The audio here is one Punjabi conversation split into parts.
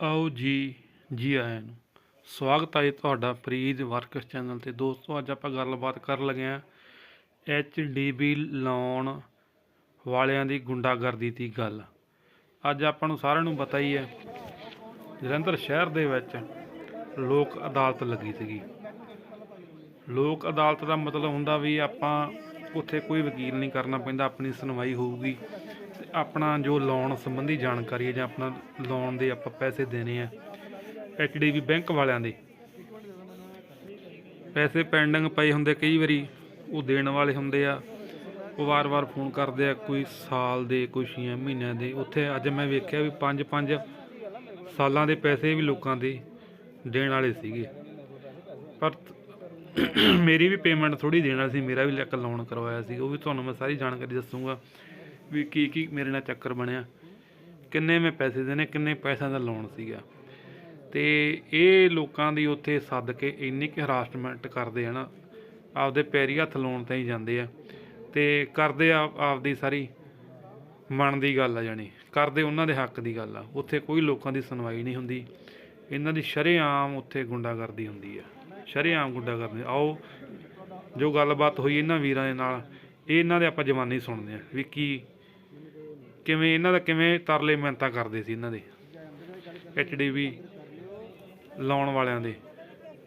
ਆਓ ਜੀ ਜੀ ਆਇਆਂ ਨੂੰ। ਸਵਾਗਤ ਹੈ ਜੀ ਤੁਹਾਡਾ ਫਰੀਦ ਵਰਕਸ ਚੈਨਲ ਤੇ। ਦੋਸਤੋ, ਅੱਜ ਆਪਾਂ ਗੱਲਬਾਤ ਕਰਨ ਲੱਗੇ ਹਾਂ ਐਚ ਡੀ ਬੀ ਲੋਨ ਵਾਲਿਆਂ ਦੀ ਗੁੰਡਾਗਰਦੀ ਦੀ ਗੱਲ। ਅੱਜ ਆਪਾਂ ਨੂੰ ਸਾਰਿਆਂ ਨੂੰ ਪਤਾ ਹੀ ਹੈ, ਜਲੰਧਰ ਸ਼ਹਿਰ ਦੇ ਵਿੱਚ ਲੋਕ ਅਦਾਲਤ ਲੱਗੀ ਸੀਗੀ। ਲੋਕ ਅਦਾਲਤ ਦਾ ਮਤਲਬ ਹੁੰਦਾ ਵੀ ਆਪਾਂ ਉੱਥੇ ਕੋਈ ਵਕੀਲ ਨਹੀਂ ਕਰਨਾ ਪੈਂਦਾ, ਆਪਣੀ ਸੁਣਵਾਈ ਹੋਊਗੀ। ਆਪਣਾ ਜੋ ਲੋਨ ਸੰਬੰਧੀ ਜਾਣਕਾਰੀ ਹੈ ਜਾਂ ਆਪਣਾ ਲੋਨ ਦੇ ਆਪਾਂ ਪੈਸੇ ਦੇਣੇ ਆ ਐਚਡੀਬੀ ਬੈਂਕ ਵਾਲਿਆਂ ਦੇ। ਪੈਸੇ ਪੈਂਡਿੰਗ ਪਏ ਹੁੰਦੇ ਕਈ ਵਾਰੀ, ਉਹ ਦੇਣ ਵਾਲੇ ਹੁੰਦੇ ਆ। ਉਹ ਵਾਰ-ਵਾਰ ਫੋਨ ਕਰਦੇ ਆ, ਕੋਈ ਸਾਲ ਦੇ, ਕੋਈ 6 ਮਹੀਨਿਆਂ ਦੇ। ਉੱਥੇ ਅੱਜ ਮੈਂ ਵੇਖਿਆ ਵੀ 5-5 ਸਾਲਾਂ ਦੇ ਪੈਸੇ ਵੀ ਲੋਕਾਂ ਦੇ ਦੇਣ ਵਾਲੇ ਸੀਗੇ। ਪਰ ਮੇਰੀ ਵੀ ਪੇਮੈਂਟ ਥੋੜੀ ਦੇਣਾ ਸੀ, ਮੇਰਾ ਵੀ ਇੱਕ ਲੋਨ ਕਰਵਾਇਆ ਸੀ। ਉਹ ਵੀ ਤੁਹਾਨੂੰ ਮੈਂ ਸਾਰੀ ਜਾਣਕਾਰੀ ਦੱਸੂਗਾ। ਵੀ ਕੀ ਕੀ ਮੇਰੇ ਨਾਲ ਚੱਕਰ ਬਣਿਆ, ਕਿੰਨੇ ਮੈਂ ਪੈਸੇ ਦੇਣੇ, ਕਿੰਨੇ ਪੈਸਿਆਂ ਦਾ ਲੋਨ ਸੀਗਾ। ਤੇ ਇਹ ਲੋਕਾਂ ਦੀ ਉੱਥੇ ਸੱਦ ਕੇ ਇੰਨੀ ਕਿ ਹਰਾਸਮੈਂਟ ਕਰਦੇ ਆ ਨਾ, ਆਪਦੇ ਪੈਰੀ ਹੱਥ ਲਾਉਣ 'ਤੇ ਹੀ ਜਾਂਦੇ ਆ। ਤੇ ਕਰਦੇ ਆ ਆਪਦੀ ਸਾਰੀ ਮਨ ਦੀ ਗੱਲ ਆ ਜਾਣੀ, ਕਰਦੇ ਉਹਨਾਂ ਦੇ ਹੱਕ ਦੀ ਗੱਲ ਆ। ਉੱਥੇ ਕੋਈ ਲੋਕਾਂ ਦੀ ਸੁਣਵਾਈ ਨਹੀਂ ਹੁੰਦੀ, ਇਹਨਾਂ ਦੀ ਸ਼ਰੇਆਮ ਉੱਥੇ ਗੁੰਡਾਗਰਦੀ ਹੁੰਦੀ ਆ। ਸ਼ਰੇਆਮ ਗੁੰਡਾਗਰਦੀ, ਆਓ, ਜੋ ਗੱਲਬਾਤ ਹੋਈ ਇਹਨਾਂ ਵੀਰਾਂ ਦੇ ਨਾਲ, ਇਹ ਇਹਨਾਂ ਦੇ ਆਪਾਂ ਜਵਾਨੀ ਸੁਣਦੇ ਆ, ਵੀ ਕੀ ਕਿਵੇਂ ਇਹਨਾਂ ਦਾ ਕਿਵੇਂ ਤਰਲੇ ਮਿਹਨਤਾਂ ਕਰਦੇ ਸੀ ਇਹਨਾਂ ਦੇ? ਐਚਡੀਬੀ ਲਾਉਣ ਵਾਲਿਆਂ ਦੇ।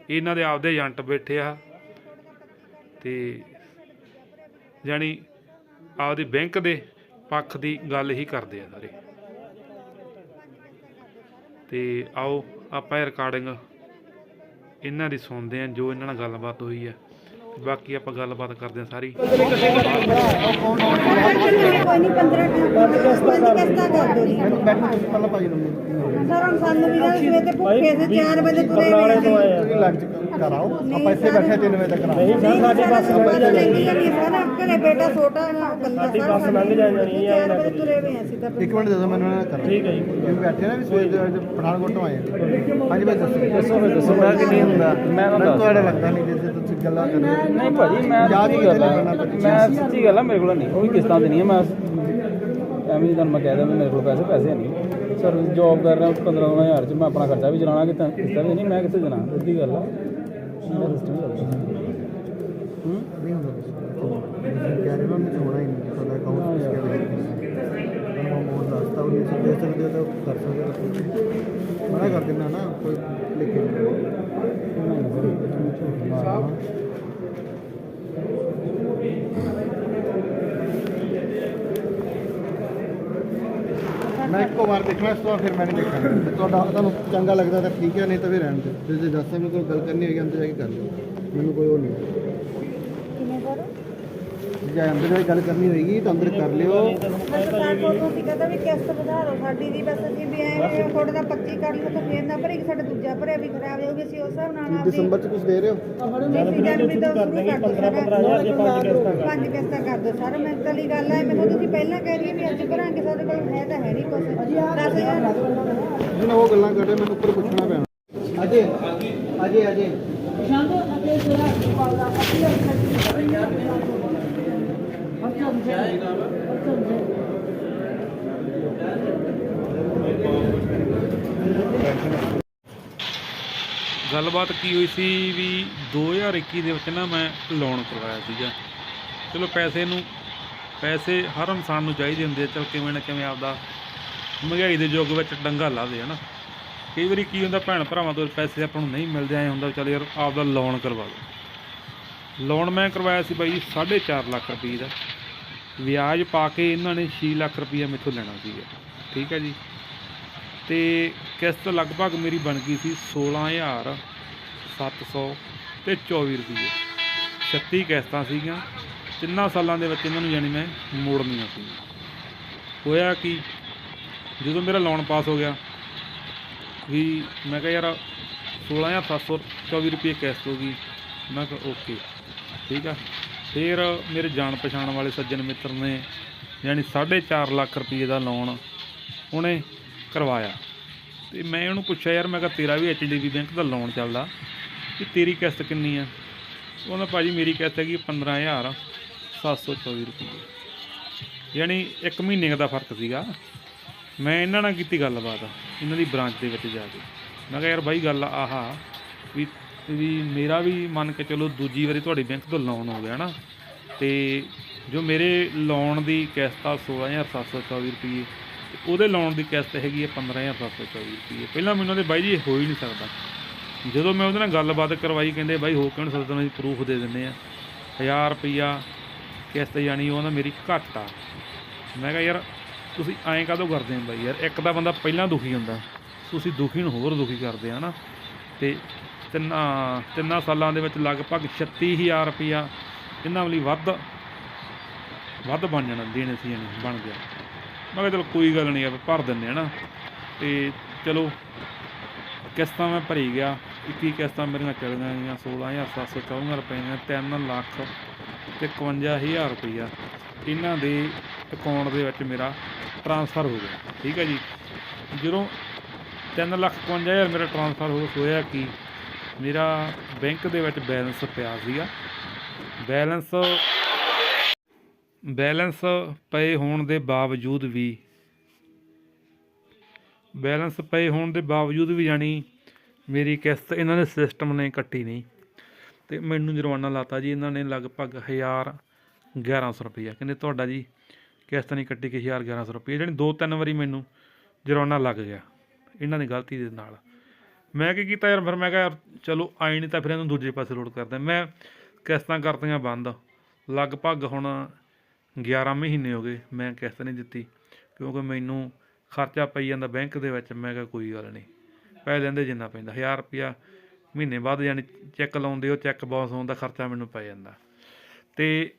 ਇਹਨਾਂ ਦੇ ਆਪਦੇ ਏਜੰਟ ਬੈਠੇ ਆ। ਤੇ ਜਾਣੀ ਆਪਦੇ ਬੈਂਕ ਦੇ ਪੱਖ ਦੀ ਗੱਲ ਹੀ ਕਰਦੇ ਆ ਸਾਰੇ। ਤੇ ਆਓ ਆਪਾਂ ਇਹ ਰਿਕਾਰਡਿੰਗ ਇਹਨਾਂ ਦੀ ਸੁਣਦੇ ਆ ਜੋ ਇਹਨਾਂ ਨਾਲ ਗੱਲਬਾਤ ਹੋਈ ਆ। ਬਾਕੀ ਆਪਾਂ ਗੱਲਬਾਤ ਕਰਦੇ ਆ ਸਾਰੀ। ਕੋਈ ਨਹੀਂ 15 ਪੰਜ ਕਿਸ਼ਤਾਂ ਕਰ ਦੋ ਜੀ ਸਰ ਹੁਣ ਸਾਨੂੰ ਵੀ ਨਾ ਸਵੇਰ ਤੇ ਭੁੱਖੇ ਸੀ 4 ਵਜੇ ਤੁਰੇ ਹੋਏ ਸੀ ਲੱਗ ਕਰਾਓ। ਆਪਾਂ ਇੱਥੇ ਬੈਠੇ 3 ਵਜੇ ਤੱਕ ਨਹੀਂ ਸਾਡੀ ਬੱਸ ਲੰਘ ਜਾਣੀ ਹੈ। ਸਰ ਘਰੇ ਬੇਟਾ ਛੋਟਾ ਹੈ ਨਾ ਗੰਦਾ ਸਾਡੀ ਬੱਸ ਲੰਘ ਜਾਣੀ ਹੈ 4 ਵਜੇ ਤੁਰੇ ਹੋਏ ਅਸੀਂ ਤਾਂ। ਇੱਕ ਮਿੰਟ ਦੇ ਦਿਓ ਮੈਨੂੰ ਇਹਨਾਂ ਕਰਨਾ ਠੀਕ ਹੈ ਜੀ। ਤੁਸੀਂ ਬੈਠੇ ਨਾ ਵੀ ਸਵੇਰ ਦੇ ਪਠਾਨਕੋਟ ਤੋਂ ਆਏ ਹਾਂ। ਹਾਂਜੀ ਭਾਈ ਦੱਸੋ। ਦੱਸੋ ਫਿਰ ਦੱਸੋ। ਮੈਂ ਕਿ ਨਹੀਂ ਹੁੰਦਾ? ਮੈਂ ਤੁਹਾਡਾ ਲੱਗਦਾ ਨਹੀਂ ਜੇ ਤੁਸੀਂ ਗੱਲਾਂ ਕਰ ਹੋ। ਨਹੀਂ ਭਾਜੀ ਮੈਂ ਯਾਦ ਹੀ। ਸੱਚੀ ਗੱਲ ਮੈਂ ਸੱਚੀ ਗੱਲ ਆ ਮੇਰੇ ਕੋਲ ਨਹੀਂ। ਉਹ ਵੀ ਕਿਸ਼ਤਾਂ ਤੇ ਨਹੀਂ ਹੈ। ਮੈਂ ਐਵੇਂ ਤੁਹਾਨੂੰ ਮੈਂ ਕਹਿ ਦਿਆਂ ਵੀ ਮੇਰੇ ਕੋਲ ਪੈਸੇ ਪੈਸੇ ਨਹੀਂ। ਸਰ ਜੌਬ ਕਰ ਰਿਹਾ 15000 ਚ ਮੈਂ ਆਪਣਾ ਖਰਚਾ ਵੀ ਚਲਾਉਣਾ ਕਿਤਾ ਕਿਸ਼ਤਾਂ ਵੀ ਨਹੀਂ ਮੈਂ ਕਿੱਥੇ ਦੇਣਾ? ਸਿੱਧੀ ਗੱਲ ਆ। ਮੇਰਾ ਸਿਸਟਮ ਹੀ? ਚੱਲਦਾ ਹੂੰ ਨਹੀਂ ਹੁੰਦਾ ਤੁਸੀਂ ਕਹਿ ਰਹੇ ਹੋ ਮੈਂ ਹੋਣਾ ਹੀ ਨਹੀਂ ਤੁਹਾਡਾ ਅਕਾਊਂਟ ਕਿਸ ਕੇ ਵੇਖ ਮੈਂ ਮੋੜ ਦੱਸਤਾ ਉਹ ਨਹੀਂ ਦੇ ਸਕਦੇ ਹੋ ਤਾਂ ਕਰ ਸਕਦੇ ਹੋ ਤੁਸੀਂ। ਮਨਾ ਕਰ ਦਿੰਦਾ ਨਾ ਕੋਈ ਲਿਖ ਕੇ ਮੈਂ ਇੱਕੋ ਵਾਰ ਦੇਖਣਾ ਇਸ ਤੋਂ ਫਿਰ ਮੈਂ ਨਹੀਂ ਦੇਖਾਂਗਾ ਤੇ ਤੁਹਾਡਾ ਤੁਹਾਨੂੰ ਚੰਗਾ ਲੱਗਦਾ ਤਾਂ ਠੀਕ ਹੈ, ਨਹੀਂ ਤਾਂ ਫਿਰ ਰਹਿਣ ਦਿਓ। ਤੇ ਜੇ ਦੱਸਾਂ ਮੈਨੂੰ ਕੋਈ ਗੱਲ ਕਰਨੀ ਹੋਈ ਅੰਦਰ ਜਾ ਕੇ ਕਰ ਲਿਓ। ਮੈਨੂੰ ਕੋਈ ਉਹ ਨਹੀਂ। ਕਿਵੇਂ ਕਰੋ? ਜੇ ਅੰਦਰ ਕੇ ਗੱਲ ਕਰਨੀ ਹੋਏਗੀ ਤਾਂ ਅੰਦਰ ਕਰ ਲਿਓ। ਮੈਂ ਤਾਂ ਤਾਂ ਕੋਲ ਤੁਸੀਂ ਕਹਿੰਦਾ ਵੀ ਕਿਸ਼ਤ ਵਧਾ ਦਿਓ ਸਾਡੀ ਦੀ ਬਸ ਅਸੀਂ ਵੀ ਐ ਤੁਹਾਡੇ ਦਾ 25 ਕਰ ਲਓ ਤਾਂ ਫੇਰ ਨਾ ਭਰੇਗੀ ਸਾਡਾ ਦੂਜਾ ਭਰਿਆ ਵੀ ਖਰਾਬ ਹੋਊਗੀ ਅਸੀਂ ਉਸ ਹਿਸਾਬ ਨਾਲ ਆਪਦੀ ਦਸੰਬਰ ਚ ਕੁਝ ਦੇ ਰਹੇ ਹੋ? ਅਸੀਂ ਜਨਵਰੀ ਦਾ ਸ਼ੁਰੂ ਕਰ ਦੋ 15 15000 ਜੇ ਪੰਜ ਕਿਸ਼ਤਾਂ ਪੰਜ ਕਿਸ਼ਤਾਂ ਕਰ ਦੋ ਸਰ ਮੈਂ ਤਾਂ ਲਈ ਗੱਲ ਹੈ ਮੈਨੂੰ ਤੁਸੀਂ ਪਹਿਲਾਂ ਕਹਿ ਰਹੀ ਵੀ ਅੱਜ ਭਰਾਂਗੇ ਸਾਡੇ ਕੋਲ ਹੈ ਤਾਂ ਹੈ ਨਹੀਂ ਕੁਝ 10000 ਜਿਹਨਾਂ ਉਹ ਗੱਲਾਂ ਕਰਦੇ ਮੈਨੂੰ ਉੱਪਰ ਪੁੱਛਣਾ ਪੈਣਾ। ਅਜੇ ਅਜੇ ਅਜੇ। ਗੱਲਬਾਤ ਕੀ ਹੋਈ ਸੀ ਵੀ 2021 ਦੇ ਵਿੱਚ ਨਾ ਮੈਂ ਲੋਨ ਕਰਵਾਇਆ ਸੀਗਾ। ਚਲੋ ਪੈਸੇ ਨੂੰ, ਪੈਸੇ ਹਰ ਇਨਸਾਨ ਨੂੰ ਚਾਹੀਦੇ ਹੁੰਦੇ ਆ, ਚਲ ਕਿਵੇਂ ਨਾ ਕਿਵੇਂ ਆਪਦਾ ਮਹਿੰਗਾਈ ਦੇ ਯੁੱਗ ਵਿੱਚ ਡੰਗਾ ਲਾਵੇ ਹਨਾ ਕਈ ਵਾਰੀ ਕੀ ਹੁੰਦਾ, ਭੈਣ ਭਰਾਵਾਂ ਤੋਂ ਪੈਸੇ ਆਪਾਂ ਨੂੰ ਨਹੀਂ ਮਿਲਦੇ ਆਏ ਹੁੰਦਾ ਚਲ ਯਾਰ ਆਪਦਾ ਲੋਨ ਕਰਵਾ ਲਓ ਲੋਨ ਮੈਂ ਕਰਵਾਇਆ ਸੀ ਬਾਈ 4.5 ਲੱਖ ਰੁਪਏ ਦਾ। ਵਿਆਜ ਪਾ ਕੇ ਇਹਨਾਂ ਨੇ 6 ਲੱਖ ਰੁਪਈਆ ਮੇਥੋਂ ਲੈਣਾ ਸੀਗਾ ਠੀਕ ਹੈ ਜੀ? ਤੇ ਕਿਸ਼ਤ ਲਗਭਗ ਮੇਰੀ ਬਣ ਗਈ ਸੀ 16700 ਤੇ 24 ਰੁਪਏ 36 ਕਿਸ਼ਤਾਂ ਸੀਗੀਆਂ। ਤਿੰਨਾਂ ਸਾਲਾਂ ਦੇ ਵਿੱਚ ਇਹਨਾਂ ਨੂੰ ਯਾਨੀ ਮੈਂ ਮੋੜਨੀਆਂ ਸੀ। ਹੋਇਆ ਕਿ? ਜਦੋਂ ਮੇਰਾ ਲੋਨ ਪਾਸ ਹੋ ਗਿਆ, ਵੀ ਮੈਂ ਕਿਹਾ ਯਾਰ 16724 ਰੁਪਏ ਕਿਸ਼ਤ ਹੋ ਗਈ। ਮੈਂ ਕਿਹਾ ਓਕੇ। ਠੀਕ ਆ? ਫਿਰ ਮੇਰੇ ਜਾਣ ਪਛਾਣ ਵਾਲੇ ਸੱਜਣ ਮਿੱਤਰ ਨੇ ਯਾਨੀ 4.5 ਲੱਖ ਰੁਪਏ ਦਾ ਲੋਨ ਉਹਨੇ ਕਰਵਾਇਆ। ਤੇ ਮੈਂ ਉਹਨੂੰ ਪੁੱਛਿਆ, ਯਾਰ, ਮੈਂ ਕਿਹਾ ਤੇਰਾ ਵੀ ਐਚਡੀਬੀ ਬੈਂਕ ਦਾ ਲੋਨ ਚੱਲਦਾ ਕਿ ਤੇਰੀ ਕਿਸ਼ਤ ਕਿੰਨੀ ਆ? ਉਹਨਾਂ ਭਾਜੀ, ਮੇਰੀ ਕਿਸ਼ਤ ਹੈਗੀ 15724 ਰੁਪਏ। ਯਾਨੀ ਇੱਕ ਮਹੀਨੇ ਦਾ ਫ਼ਰਕ ਸੀਗਾ। ਮੈਂ ਇਹਨਾਂ ਨਾਲ ਕੀਤੀ ਗੱਲਬਾਤ, ਇਹਨਾਂ ਦੀ ਬ੍ਰਾਂਚ ਦੇ ਵਿੱਚ ਜਾ ਕੇ। ਮੈਂ ਕਿਹਾ, ਯਾਰ, ਬਾਈ, ਗੱਲ ਆਹਾ ਵੀ ਵੀ ਮੇਰਾ ਵੀ ਮੰਨ ਕੇ ਚਲੋ ਦੂਜੀ ਵਾਰੀ ਤੁਹਾਡੇ ਬੈਂਕ ਤੋਂ ਲੋਨ ਹੋ ਗਿਆ ਨਾ, ਤੇ ਜੋ ਮੇਰੇ ਲੋਨ ਦੀ ਕਿਸ਼ਤ ਆ 16724 ਰੁਪਏ ਤੇ ਉਹਦੇ ਲੋਨ ਦੀ ਕਿਸ਼ਤ ਹੈਗੀ ਹੈ 15724 ਰੁਪਏ ਪਹਿਲਾਂ ਮੈਨੂੰ ਉਹਦੇ ਬਾਈ ਜੀ ਇਹ ਹੋ ਹੀ ਨਹੀਂ ਸਕਦਾ। ਜਦੋਂ ਮੈਂ ਉਹਦੇ ਨਾਲ ਗੱਲਬਾਤ ਕਰਵਾਈ, ਕਹਿੰਦੇ ਬਾਈ ਹੋ ਕਿਉਂ ਨਹੀਂ ਸਕਦਾ ਤੁਹਾਨੂੰ ਅਸੀਂ ਪ੍ਰੂਫ ਦੇ ਦਿੰਦੇ ਆ। 1000 ਰੁਪਿਆ ਕਿਸ਼ਤ ਜਾਣੀ ਉਹ ਨਾ ਮੇਰੀ ਘੱਟ ਆ। ਮੈਂ ਕਿਹਾ ਯਾਰ ਤੁਸੀਂ ਐਂ ਕਾਹਦੋਂ ਕਰਦੇ ਹੋ ਬਾਈ ਯਾਰ, ਇੱਕ ਤਾਂ ਬੰਦਾ ਪਹਿਲਾਂ ਦੁਖੀ ਹੁੰਦਾ, ਤੁਸੀਂ ਦੁਖੀ ਨੂੰ ਹੋਰ ਦੁਖੀ ਕਰਦੇ ਆ ਨਾ। ਤੇ ਤਿੰਨਾਂ ਤਿੰਨਾਂ ਸਾਲਾਂ ਦੇ ਵਿੱਚ ਲਗਭਗ 36000 ਰੁਪਿਆ ਇਹਨਾਂ ਲਈ ਵੱਧ ਵੱਧ ਬਣ ਜਾਣਾ, ਦੇਣੇ ਸੀ ਇਹਨੇ, ਬਣ ਗਿਆ। ਮੈਂ ਕਿਹਾ ਚਲੋ ਕੋਈ ਗੱਲ ਨਹੀਂ ਆ ਭਰ ਦਿੰਦੇ ਆ ਨਾ। ਤੇ ਚਲੋ, ਕਿਸ਼ਤਾਂ ਮੈਂ ਭਰੀ ਗਿਆ 21 ਕਿਸ਼ਤਾਂ ਮੇਰੀਆਂ ਚੱਲ ਗਈਆਂ 16714 ਰੁਪਏ ਦੀਆਂ 3 ਲੱਖ ਤੇ 51000 ਰੁਪਈਆ ਇਹਨਾਂ ਦੇ ਅਕਾਊਂਟ ਦੇ ਵਿੱਚ ਮੇਰਾ ਟ੍ਰਾਂਸਫਰ ਹੋ ਗਿਆ। ਠੀਕ ਹੈ ਜੀ? ਜਦੋਂ 3 ਲੱਖ 51000 ਮੇਰਾ ਟ੍ਰਾਂਸਫਰ ਹੋ, ਹੋਇਆ ਕਿ? ਮੇਰਾ ਬੈਂਕ ਦੇ ਵਿੱਚ ਬੈਲੈਂਸ ਪਿਆ ਸੀਗਾ। ਬੈਲੈਂਸ ਬੈਲੈਂਸ ਪਏ ਹੋਣ ਦੇ ਬਾਵਜੂਦ ਵੀ, ਬੈਲੈਂਸ ਪਏ ਹੋਣ ਦੇ ਬਾਵਜੂਦ ਵੀ ਜਾਣੀ ਮੇਰੀ ਕਿਸ਼ਤ ਇਹਨਾਂ ਨੇ ਸਿਸਟਮ ਨੇ ਕੱਟੀ ਨਹੀਂ। ਤੇ ਮੈਨੂੰ ਜੁਰਮਾਨਾ ਲਾਤਾ ਜੀ, ਇਹਨਾਂ ਨੇ ਲਗਭਗ 1000 1100 ਰੁਪਈਆ। ਕਹਿੰਦੇ ਤੁਹਾਡਾ ਜੀ ਕਿਸ਼ਤ ਨਹੀਂ ਕੱਟੀ, ਕਿ 1000 1100 ਰੁਪਈਆ। ਜਾਣੀ ਦੋ ਤਿੰਨ ਵਾਰੀ ਮੈਨੂੰ ਜੁਰਮਾਨਾ ਲੱਗ ਗਿਆ, ਇਹਨਾਂ ਦੀ ਗਲਤੀ ਦੇ ਨਾਲ। ਮੈਂ ਕੀ ਕੀਤਾ ਯਾਰ, ਫਿਰ ਮੈਂ ਕਿਹਾ ਯਾਰ, ਚਲੋ ਆਈ ਨਹੀਂ ਤਾਂ ਫਿਰ ਇਹਨੂੰ ਦੂਜੇ ਪਾਸੇ ਲੋਡ ਕਰਦਾ ਮੈਂ ਕਿਸ਼ਤਾਂ ਕਰਤੀਆਂ ਬੰਦ। ਲਗਭਗ ਹੁਣ 11 ਮਹੀਨੇ ਹੋ ਗਏ ਮੈਂ ਕਿਸ਼ਤ ਨਹੀਂ ਦਿੱਤੀ, ਕਿਉਂਕਿ ਮੈਨੂੰ ਖਰਚਾ ਪਈ ਜਾਂਦਾ ਬੈਂਕ ਦੇ ਵਿੱਚ। ਮੈਂ ਕਿਹਾ ਕੋਈ ਗੱਲ ਨਹੀਂ ਪੈ ਲੈਂਦੇ ਜਿੰਨਾ ਪੈਂਦਾ। 1000 ਰੁਪਿਆ ਮਹੀਨੇ ਬਾਅਦ ਯਾਨੀ ਚੈੱਕ ਲਾਉਂਦੇ ਉਹ ਚੈੱਕ ਬਾਉਂਸ ਹੋਣ ਦਾ ਖਰਚਾ ਮੈਨੂੰ ਪੈ ਜਾਂਦਾ। ਤੇ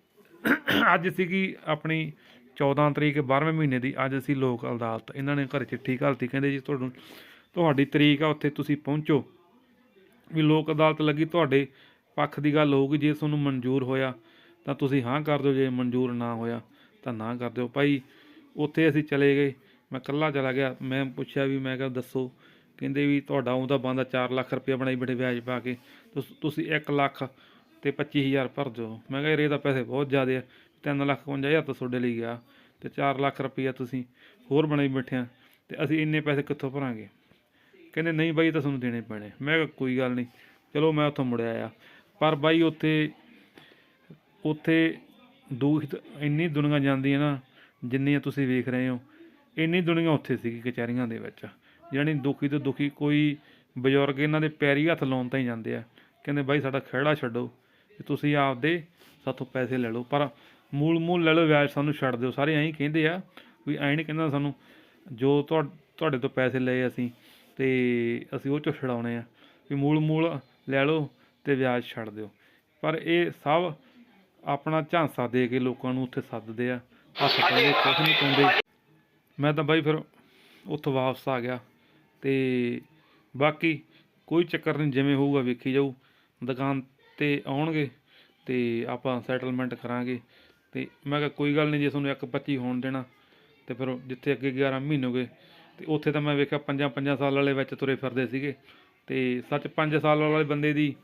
ਅੱਜ ਸੀਗੀ ਆਪਣੀ 14 ਤਰੀਕ 12ਵੇਂ ਮਹੀਨੇ ਦੀ। ਅੱਜ ਅਸੀਂ ਲੋਕ ਅਦਾਲਤ, ਇਹਨਾਂ ਨੇ ਘਰ ਚਿੱਠੀ ਘਾਲਤੀ, ਕਹਿੰਦੇ ਜੀ ਤੁਹਾਨੂੰ ਤੁਹਾਡੀ ਤਰੀਕ ਆ, ਉੱਥੇ ਤੁਸੀਂ ਪਹੁੰਚੋ। ਵੀ ਲੋਕ ਅਦਾਲਤ ਲੱਗੀ, ਤੁਹਾਡੇ ਪੱਖ ਦੀ ਗੱਲ ਹੋਊਗੀ, ਜੇ ਤੁਹਾਨੂੰ ਮਨਜ਼ੂਰ ਹੋਇਆ, ਤਾਂ ਤੁਸੀਂ ਹਾਂ ਕਰ ਦਿਓ, ਜੇ ਮਨਜ਼ੂਰ ਨਾ ਹੋਇਆ, ਤਾਂ ਨਾ ਕਰ ਦਿਓ। ਭਾਈ, ਉੱਥੇ ਅਸੀਂ ਚਲੇ ਗਏ, ਮੈਂ ਇਕੱਲਾ ਚਲਾ ਗਿਆ। ਮੈਂ ਪੁੱਛਿਆ ਵੀ, ਮੈਂ ਕਿਹਾ ਦੱਸੋ, ਕਹਿੰਦੇ ਵੀ ਤੁਹਾਡਾ ਉਹਦਾ ਬੰਦਾ 4 ਲੱਖ ਰੁਪਏ ਬਣਾਈ ਬੈਠੇ ਵਿਆਜ ਪਾ ਕੇ, ਤੁਸੀਂ 1 ਲੱਖ ਤੇ 25000 ਭਰ ਦਿਓ। ਮੈਂ ਕਿਹਾ ਯਾਰ ਇਹਦਾ ਪੈਸੇ ਬਹੁਤ ਜ਼ਿਆਦੇ ਆ 3 ਲੱਖ 55000 ਤਾਂ ਤੁਹਾਡੇ ਲਈ ਗਿਆ ਤੇ 4 ਲੱਖ ਰੁਪਈਆ ਤੁਸੀਂ ਹੋਰ ਬਣਾਈ ਬੈਠੇ ਆ ਤੇ ਅਸੀਂ ਇੰਨੇ ਪੈਸੇ ਕਿੱਥੋਂ ਭਰਾਂਗੇ? ਕਹਿੰਦੇ ਨਹੀਂ ਬਾਈ ਤਾਂ ਤੁਹਾਨੂੰ ਦੇਣੇ ਪੈਣੇ। ਮੈਂ ਕਿਹਾ ਕੋਈ ਗੱਲ ਨਹੀਂ। ਚਲੋ ਮੈਂ ਉੱਥੋਂ ਮੁੜਿਆ ਆ ਪਰ ਬਾਈ ਉੱਥੇ ਉੱਥੇ ਦੂਖ ਇੰਨੀ ਦੁਨੀਆ ਜਾਂਦੀ ਹੈ ਨਾ, ਜਿੰਨੀਆਂ ਤੁਸੀਂ ਵੇਖ ਰਹੇ ਹੋ, ਇੰਨੀ ਦੁਨੀਆ ਉੱਥੇ ਸੀਗੀ ਕਚਹਿਰੀਆਂ ਦੇ ਵਿੱਚ। ਯਾਨੀ ਦੁਖੀ ਤੋਂ ਦੁਖੀ ਕੋਈ ਬਜ਼ੁਰਗ ਇਹਨਾਂ ਦੇ ਪੈਰੀ ਹੱਥ ਲਾਉਣ ਤਾਂ ਹੀ ਜਾਂਦੇ ਆ। ਕਹਿੰਦੇ ਬਾਈ ਸਾਡਾ ਖਹਿੜਾ ਛੱਡੋ, ਤੇ ਤੁਸੀਂ ਆਪਦੇ ਸਾਥੋਂ ਪੈਸੇ ਲੈ ਲਓ। ਪਰ ਮੂਲ ਮੂਲ ਲੈ ਲਓ, ਵਿਆਜ ਸਾਨੂੰ ਛੱਡ ਦਿਓ। ਸਾਰੇ ਐਂ ਕਹਿੰਦੇ ਆ ਵੀ ਐਂ ਨਹੀਂ ਕਹਿੰਦਾ ਸਾਨੂੰ, ਜੋ ਤੁਹਾ- ਤੁਹਾਡੇ ਤੋਂ ਪੈਸੇ ਲਏ ਅਸੀਂ ਤੇ ਅਸੀਂ ਉਹ ਚੋਂ ਛਡਾਉਣੇ ਆ ਵੀ ਮੂਲ ਮੂਲ ਲੈ ਲਓ ਤੇ ਵਿਆਜ ਛੱਡ ਦਿਓ। ਪਰ ਇਹ ਸਭ ਆਪਣਾ ਝਾਂਸਾ ਦੇ ਕੇ ਲੋਕਾਂ ਨੂੰ ਉੱਥੇ ਸੱਦਦੇ ਆ, ਹੱਥ ਪਾਉਂਦੇ ਕੁਛ ਨਹੀਂ ਪਾਉਂਦੇ। ਮੈਂ ਤਾਂ ਬਾਈ ਫਿਰ ਉੱਥੋਂ ਵਾਪਸ ਆ ਗਿਆ ਤੇ ਬਾਕੀ ਕੋਈ ਚੱਕਰ ਨਹੀਂ, ਜਿਵੇਂ ਹੋਊਗਾ ਵੇਖੀ ਜਾਊ। ਦੁਕਾਨ ਤੇ ਆਉਣਗੇ ਤੇ ਆਪਾਂ ਸੈਟਲਮੈਂਟ ਕਰਾਂਗੇ। ਤੇ ਮੈਂ ਕਿਹਾ ਕੋਈ ਗੱਲ ਨਹੀਂ, ਜੇ ਤੁਹਾਨੂੰ ਇੱਕ 25 ਹੋਣ ਦੇਣਾ ਤੇ ਫਿਰ ਜਿੱਥੇ ਅੱਗੇ 11 ਮਹੀਨੇ ਹੋ ਗਏ ਤੇ ਉੱਥੇ ਤਾਂ ਮੈਂ ਵੇਖਿਆ ਪੰਜਾਂ ਪੰਜਾਂ ਸਾਲ ਵਾਲੇ ਵਿੱਚ ਤੁਰੇ ਫਿਰਦੇ ਸੀਗੇ। ਤੇ ਸੱਚ 5 ਸਾਲ ਵਾਲੇ ਬੰਦੇ ਦੀ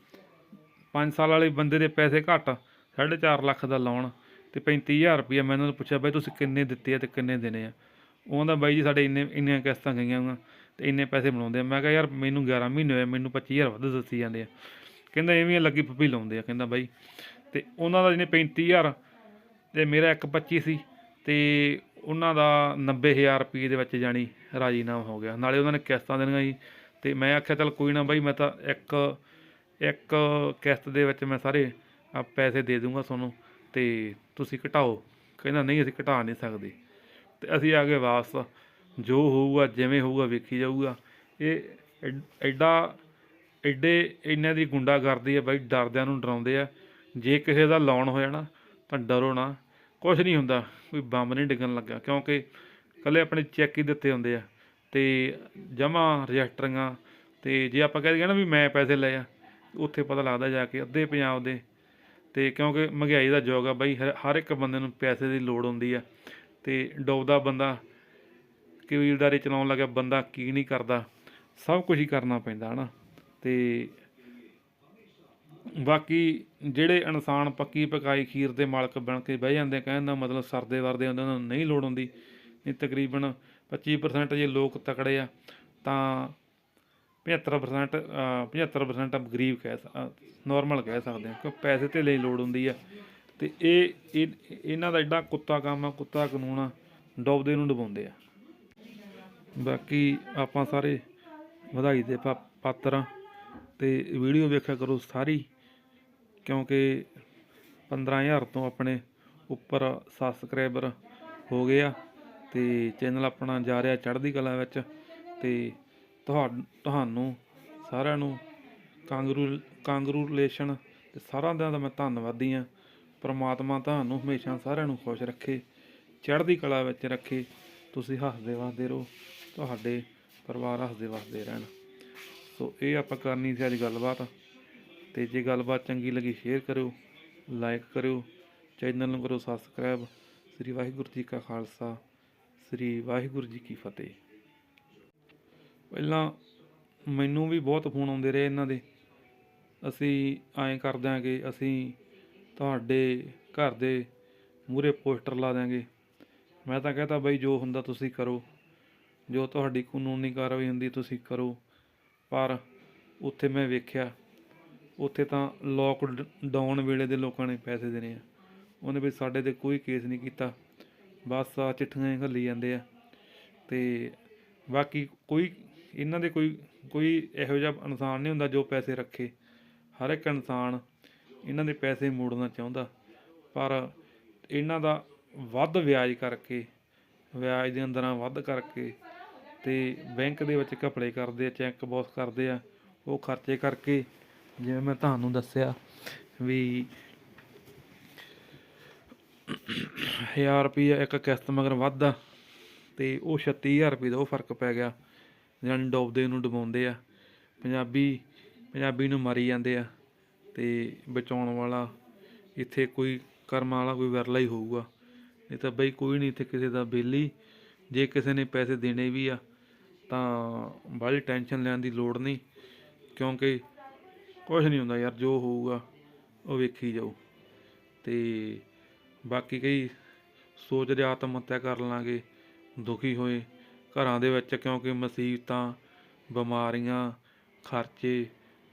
5 ਸਾਲ ਵਾਲੇ ਬੰਦੇ ਦੇ ਪੈਸੇ ਘੱਟ 4.5 ਲੱਖ ਦਾ ਲੋਨ ਤੇ 35000 ਰੁਪਇਆ ਮੈਂ ਉਹਨਾਂ ਨੂੰ ਪੁੱਛਿਆ, ਬਾਈ ਤੁਸੀਂ ਕਿੰਨੇ ਦਿੱਤੇ ਆ ਤੇ ਕਿੰਨੇ ਦੇਣੇ ਆ? ਉਹ ਕਹਿੰਦਾ, ਬਾਈ ਜੀ ਸਾਡੇ ਇੰਨੇ, ਇੰਨੀਆਂ ਕਿਸ਼ਤਾਂ ਗਈਆਂ ਹੋਈਆਂ ਤੇ ਇੰਨੇ ਪੈਸੇ ਬਣਾਉਂਦੇ ਆ। ਮੈਂ ਕਿਹਾ, ਯਾਰ ਮੈਨੂੰ 11 ਮਹੀਨੇ ਹੋਏ ਮੈਨੂੰ 25000 ਵੱਧ ਦੱਸੀ ਜਾਂਦੇ ਆ। ਕਹਿੰਦਾ, ਐਵੇਂ ਲੱਗੀ ਫੱਫੀ ਲਾਉਂਦੇ ਆ। ਕਹਿੰਦਾ, ਬਾਈ। ਤੇ ਉਹਨਾਂ ਦਾ ਜਿਹਨੇ 35000 ਤੇ ਮੇਰਾ 125 ਸੀ ਤੇ ਉਹਨਾਂ ਦਾ 90000 ਰੁਪਏ ਦੇ ਵਿੱਚ ਜਾਣੀ ਰਾਜੀਨਾਮਾ ਹੋ ਗਿਆ। ਨਾਲੇ ਉਹਨਾਂ ਨੇ ਕਿਸ਼ਤਾਂ ਦੇਣੀਆਂ ਜੀ ਤੇ ਮੈਂ ਆਖਿਆ, ਚੱਲ ਕੋਈ ਨਾ ਬਾਈ, ਮੈਂ ਤਾਂ ਇੱਕ ਇੱਕ ਕਿਸ਼ਤ ਦੇ ਵਿੱਚ ਮੈਂ ਸਾਰੇ ਆ ਪੈਸੇ ਦੇ ਦੂੰਗਾ ਤੁਹਾਨੂੰ ਤੇ ਤੁਸੀਂ ਘਟਾਓ। ਕਹਿੰਦਾ, ਨਹੀਂ, ਅਸੀਂ ਘਟਾ ਨਹੀਂ ਸਕਦੇ। ਤੇ ਅਸੀਂ ਆ ਗਏ ਵਾਪਸ। ਜੋ ਹੋਊਗਾ, ਜਿਵੇਂ ਹੋਊਗਾ, ਵੇਖੀ ਜਾਊਗਾ। ਇਹ ਐਡਾ, ਐਡੇ ਇਹਨਾਂ ਦੀ ਗੁੰਡਾ ਕਰਦੀ ਹੈ ਬਾਈ, ਡਰਦਿਆਂ ਨੂੰ ਡਰਾਉਂਦੇ ਆ। ਜੇ ਕਿਸੇ ਦਾ ਲੋਨ ਹੋ ਜਾਣਾ ਤਾਂ ਡਰੋ ਨਾ। ਕੁਝ ਨਹੀਂ ਹੁੰਦਾ। ਕੋਈ ਬੰਬ ਨਹੀਂ ਡਿੱਗਣ ਲੱਗਾ, ਕਿਉਂਕਿ ਕੱਲੇ ਆਪਣੇ ਚੈੱਕ ਹੀ ਦਿੱਤੇ ਹੁੰਦੇ ਆ ਤੇ ਜਮਾ ਰਜਿਸਟਰੀਆਂ ਤੇ ਜੇ ਆਪਾਂ ਕਹਿ ਦਈਏ ਨਾ ਵੀ ਮੈਂ ਪੈਸੇ ਲਏ ਆ, ਉੱਥੇ ਪਤਾ ਲੱਗਦਾ ਜਾ ਕੇ ਅੱਧੇ ਪੰਜਾਬ ਦੇ। ਤੇ ਕਿਉਂਕਿ ਮਹਿੰਗਾਈ ਦਾ ਯੁੱਗ ਆ ਬਾਈ, ਹਰ ਹਰ ਇੱਕ ਬੰਦੇ ਨੂੰ ਪੈਸੇ ਦੀ ਲੋੜ ਹੁੰਦੀ ਆ ਤੇ ਡੁੱਬਦਾ ਬੰਦਾ, ਕਬੀਲਦਾਰੀ ਚਲਾਉਣ ਲੱਗਾ ਬੰਦਾ ਕੀ ਨਹੀਂ ਕਰਦਾ, ਸਭ ਕੁਝ ਹੀ ਕਰਨਾ ਪੈਂਦਾ ਹਨਾ। ਤੇ ਬਾਕੀ ਜਿਹੜੇ ਇਨਸਾਨ ਪੱਕੀ ਪਕਾਈ ਖੀਰ ਦੇ ਮਾਲਕ ਬਣ ਕੇ ਬਹਿ ਜਾਂਦੇ ਕਹਿਣ ਦਾ ਮਤਲਬ ਸਰਦੇ ਵਰਦੇ ਹੁੰਦੇ ਉਹਨਾਂ ਨੂੰ ਨਹੀਂ ਲੋੜ ਹੁੰਦੀ। ਨਹੀਂ ਤਕਰੀਬਨ 25% ਜੇ ਲੋਕ ਤਕੜੇ ਆ, ਤਾਂ 75% ਅਹ 75% ਗਰੀਬ ਕਹਿ ਨਾਰਮਲ ਕਹਿ ਸਕਦੇ ਹਾਂ ਕਿ ਪੈਸੇ ਤੇ ਲਈ ਲੋੜ ਹੁੰਦੀ ਆ। ਤੇ ਇਹ, ਇਹ- ਇਹਨਾਂ ਦਾ ਐਡਾ ਕੁੱਤਾ ਕੰਮ ਆ, ਕੁੱਤਾ ਕਾਨੂੰਨ ਆ, ਡੁੱਬਦੇ ਨੂੰ ਡਬਾਉਂਦੇ ਆ। ਬਾਕੀ ਆਪਾਂ ਸਾਰੇ ਵਧਾਈ ਦੇ ਪਾ- ਪਾਤਰ ਆ, ਤੇ ਵੀਡੀਓ ਵੇਖਿਆ ਕਰੋ ਸਾਰੀ। ਕਿਉਂਕਿ 15000 ਤੋਂ ਆਪਣੇ ਉੱਪਰ ਸਬਸਕ੍ਰਾਈਬਰ ਹੋ ਗਏ ਆ ਤੇ ਚੈਨਲ ਆਪਣਾ ਜਾ ਰਿਹਾ ਚੜ੍ਹਦੀ ਕਲਾ ਵਿੱਚ ਤੇ ਤੁਹਾ ਤੁਹਾਨੂੰ ਸਾਰਿਆਂ ਨੂੰ ਕਾਂਗਰੂ, ਕਾਂਗਰੂਲੇਸ਼ਨ ਤੇ ਸਾਰਿਆਂ ਦਾ ਮੈਂ ਧੰਨਵਾਦੀ ਆ ਪ੍ਰਮਾਤਮਾ ਤੁਹਾਨੂੰ ਹਮੇਸ਼ਾ ਸਾਰਿਆਂ ਨੂੰ ਖੁਸ਼ ਰੱਖੇ, ਚੜ੍ਹਦੀ ਕਲਾ ਵਿੱਚ ਰੱਖੇ। ਤੁਸੀਂ ਹੱਸਦੇ ਵਸਦੇ ਰਹੋ, ਤੁਹਾਡੇ ਪਰਿਵਾਰ ਹੱਸਦੇ ਵਸਦੇ ਰਹਿਣ। ਸੋ ਇਹ ਆਪਾਂ ਕਰਨੀ ਸੀ ਅੱਜ ਗੱਲਬਾਤ। ਤੇ ਜੇ ਗੱਲਬਾਤ ਚੰਗੀ ਲੱਗੀ ਸ਼ੇਅਰ ਕਰਿਓ ਲਾਈਕ ਕਰਿਓ ਚੈਨਲ ਨੂੰ ਕਰੋ ਸਬਸਕ੍ਰਾਈਬ ਸ੍ਰੀ ਵਾਹਿਗੁਰੂ ਜੀ ਕਾ ਖਾਲਸਾ, ਸ੍ਰੀ ਵਾਹਿਗੁਰੂ ਜੀ ਕੀ ਫਤਿਹ। ਪਹਿਲਾਂ ਮੈਨੂੰ ਵੀ ਬਹੁਤ ਫੋਨ ਆਉਂਦੇ ਰਹੇ ਇਹਨਾਂ ਦੇ। ਅਸੀਂ ਐਂ ਕਰ ਦਿਆਂਗੇ ਅਸੀਂ ਤੁਹਾਡੇ ਘਰ ਦੇ ਮੂਹਰੇ ਪੋਸਟਰ ਲਾ ਦਿਆਂਗੇ। ਮੈਂ ਤਾਂ ਕਹਤਾ ਬਈ ਜੋ ਹੁੰਦਾ ਤੁਸੀਂ ਕਰੋ। ਜੋ ਤੁਹਾਡੀ ਕਾਨੂੰਨੀ ਕਾਰਵਾਈ ਹੁੰਦੀ ਤੁਸੀਂ ਕਰੋ। ਪਰ ਉੱਥੇ ਮੈਂ ਵੇਖਿਆ ਉੱਥੇ ਤਾਂ ਲੋਕ ਡਾਊਨ ਵੇਲੇ ਦੇ ਲੋਕਾਂ ਨੇ ਪੈਸੇ ਦੇਣੇ ਆ। ਉਹਨੇ ਵੀ ਸਾਡੇ ਤੇ ਕੋਈ ਕੇਸ ਨਹੀਂ ਕੀਤਾ। ਬਸ ਆ ਚਿੱਠੀਆਂ ਘੱਲੀ ਜਾਂਦੇ ਆ। ਤੇ ਬਾਕੀ ਕੋਈ, ਇਹਨਾਂ ਦੇ ਕੋਈ ਕੋਈ ਇਹੋ ਜਿਹਾ ਇਨਸਾਨ ਨਹੀਂ ਹੁੰਦਾ ਜੋ ਪੈਸੇ ਰੱਖੇ। ਹਰ ਇੱਕ ਇਨਸਾਨ ਇਹਨਾਂ ਦੇ ਪੈਸੇ ਮੋੜਨਾ ਚਾਹੁੰਦਾ। ਪਰ ਇਹਨਾਂ ਦਾ ਵੱਧ ਵਿਆਜ ਕਰਕੇ, ਵਿਆਜ ਦੇ ਅੰਦਰਾਂ ਵੱਧ ਕਰਕੇ ਤੇ ਬੈਂਕ ਦੇ ਵਿੱਚ ਘਪਲੇ ਕਰਦੇ ਆ, ਚੈੱਕ ਬਾਉਂਸ ਕਰਦੇ ਆ, ਉਹ ਖਰਚੇ ਕਰਕੇ ਜਿਵੇਂ ਮੈਂ ਤੁਹਾਨੂੰ ਦੱਸਿਆ ਵੀ 1000 ਰੁਪਈਆ ਇੱਕ ਕਿਸ਼ਤ ਮਗਰ ਵੱਧਦਾ ਤੇ ਉਹ 36000 ਰੁਪਏ ਦਾ ਉਹ ਫ਼ਰਕ ਪੈ ਗਿਆ। ਜਾਨੀ ਡੁੱਬਦੇ ਨੂੰ ਡੁਬਾਉਂਦੇ ਆ। ਪੰਜਾਬੀ ਪੰਜਾਬੀ ਨੂੰ ਮਾਰੀ ਜਾਂਦੇ ਆ ਤੇ ਬਚਾਉਣ ਵਾਲਾ ਇੱਥੇ ਕੋਈ ਕਰਮ ਵਾਲਾ ਕੋਈ ਵਿਰਲਾ ਹੀ ਹੋਊਗਾ। ਨਹੀਂ ਤਾਂ ਬਈ ਕੋਈ ਨਹੀਂ ਇੱਥੇ ਕਿਸੇ ਦਾ ਬੇਲੀ। ਜੇ ਕਿਸੇ ਨੇ ਪੈਸੇ ਦੇਣੇ ਵੀ ਆ ਤਾਂ ਬਾਹਲੀ ਟੈਨਸ਼ਨ ਲੈਣ ਦੀ ਲੋੜ ਨਹੀਂ ਕਿਉਂਕਿ ਕੁਝ ਨਹੀਂ ਹੁੰਦਾ ਯਾਰ, ਜੋ ਹੋਊਗਾ ਉਹ ਵੇਖੀ ਜਾਊ। ਤੇ ਬਾਕੀ ਕਈ ਸੋਚਦੇ ਆਤਮ ਹੱਤਿਆ ਕਰ ਲਾਂਗੇ, ਦੁਖੀ ਹੋਏ ਘਰਾਂ ਦੇ ਵਿੱਚ, ਕਿਉਂਕਿ ਮੁਸੀਬਤਾਂ, ਬਿਮਾਰੀਆਂ, ਖਰਚੇ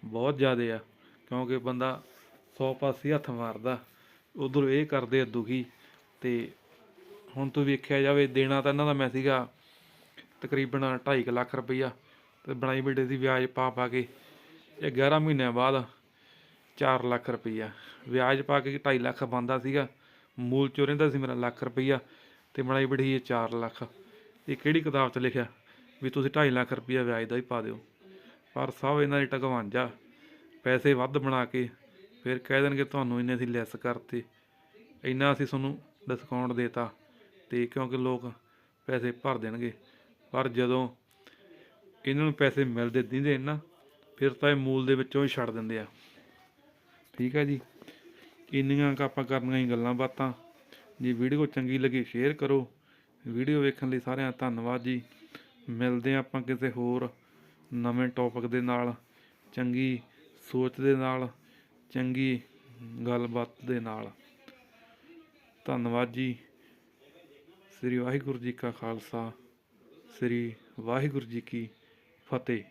ਬਹੁਤ ਜ਼ਿਆਦੇ ਆ। ਕਿਉਂਕਿ ਬੰਦਾ ਸੌ ਪਾਸੇ ਹੱਥ ਮਾਰਦਾ, ਉਧਰ ਇਹ ਕਰਦੇ ਆ ਦੁਖੀ। ਤੇ ਹੁਣ ਤੋਂ ਵੇਖਿਆ ਜਾਵੇ, ਦੇਣਾ ਤਾਂ ਇਹਨਾਂ ਦਾ ਮੈਂ ਸੀਗਾ ਤਕਰੀਬਨ 2.5 ਲੱਖ ਰੁਪਈਆ, ਤੇ ਬਣਾਈ ਬੇਟੇ ਦੀ ਵਿਆਜ ਪਾ ਪਾ ਕੇ ਇਹ 11 ਮਹੀਨਿਆਂ ਬਾਅਦ 4 ਲੱਖ ਰੁਪਈਆ। ਵਿਆਜ ਪਾ ਕੇ 2.5 ਲੱਖ ਬੰਦਾ ਸੀਗਾ। ਮੂਲ ਚੋਂ ਰਹਿੰਦਾ ਸੀ ਮੇਰਾ ਲੱਖ ਰੁਪਈਆ ਤੇ ਬਣਾਈ ਬੜੀ ਇਹ 4 ਲੱਖ। ਇਹ ਕਿਹੜੀ ਕਿਤਾਬ 'ਚ ਲਿਖਿਆ? ਵੀ ਤੁਸੀਂ 2.5 ਲੱਖ ਰੁਪਈਆ ਵਿਆਜ ਦਾ ਹੀ ਪਾ ਦਿਓ। ਪਰ ਸਭ ਇਹਨਾਂ ਦੀ ਟਕਵਾਂਜਾ। ਪੈਸੇ ਵੱਧ ਬਣਾ ਕੇ ਫਿਰ ਕਹਿ ਦੇਣਗੇ ਤੁਹਾਨੂੰ ਇੰਨੇ ਅਸੀਂ ਲੈਸ ਕਰਤੇ। ਇੰਨਾ ਅਸੀਂ ਤੁਹਾਨੂੰ ਡਿਸਕਾਊਂਟ ਦੇਤਾ ਤੇ ਕਿਉਂਕਿ ਲੋਕ ਪੈਸੇ ਭਰ ਦੇਣਗੇ। ਪਰ ਜਦੋਂ ਇਹਨਾਂ ਨੂੰ ਪੈਸੇ ਮਿਲਦੇ ਦਿੰਦੇ ਨਾ ਫਿਰ ਤਾਂ ਇਹ ਮੂਲ ਦੇ ਵਿੱਚੋਂ ਹੀ ਛੱਡ ਦਿੰਦੇ ਆ। ਠੀਕ ਹੈ ਜੀ? ਇੰਨੀਆਂ ਕੁ ਆਪਾਂ ਕਰਨੀਆਂ ਹੀ ਗੱਲਾਂ ਬਾਤਾਂ। ਜੇ ਵੀਡੀਓ ਚੰਗੀ ਲੱਗੀ ਸ਼ੇਅਰ ਕਰੋ। ਵੀਡੀਓ ਵੇਖਣ ਲਈ ਸਾਰਿਆਂ ਦਾ ਧੰਨਵਾਦ ਜੀ। ਮਿਲਦੇ ਹਾਂ ਆਪਾਂ ਕਿਸੇ ਹੋਰ ਨਵੇਂ ਟੌਪਿਕ ਦੇ ਨਾਲ, ਚੰਗੀ ਸੋਚ ਦੇ ਨਾਲ, ਚੰਗੀ ਗੱਲਬਾਤ ਦੇ ਨਾਲ। ਧੰਨਵਾਦ ਜੀ। ਸ੍ਰੀ ਵਾਹਿਗੁਰੂ ਜੀ ਕਾ ਖਾਲਸਾ, ਸ੍ਰੀ ਵਾਹਿਗੁਰੂ ਜੀ ਕੀ ਫਤਿਹ।